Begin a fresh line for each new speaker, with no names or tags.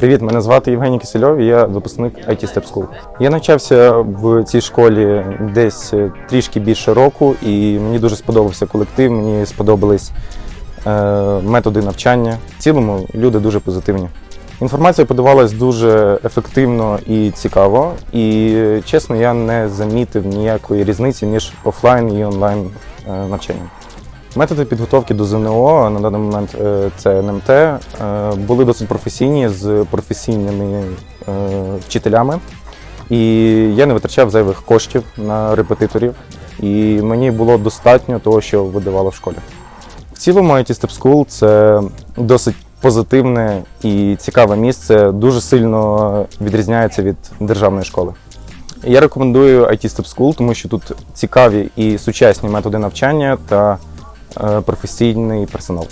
Привіт, мене звати Євгеній Кисельов, я випускник IT Step School. Я навчався в цій школі десь е, трішки більше року, і мені дуже сподобався колектив, мені сподобались е, методи навчання. В цілому люди дуже позитивні. Інформація подавалась дуже ефективно і цікаво, і чесно, я не замітив ніякої різниці між офлайн і онлайн е, навчанням. Методи підготовки до ЗНО на даний момент е, це НМТ, е, були досить професійні з професійними е, вчителями. І я не витрачав зайвих коштів на репетиторів, і мені було достатньо того, що видавало в школі. В цілому IT Step School це досить позитивне і цікаве місце, дуже сильно відрізняється від державної школи. Я рекомендую IT Step School, тому що тут цікаві і сучасні методи навчання та професійний персонал.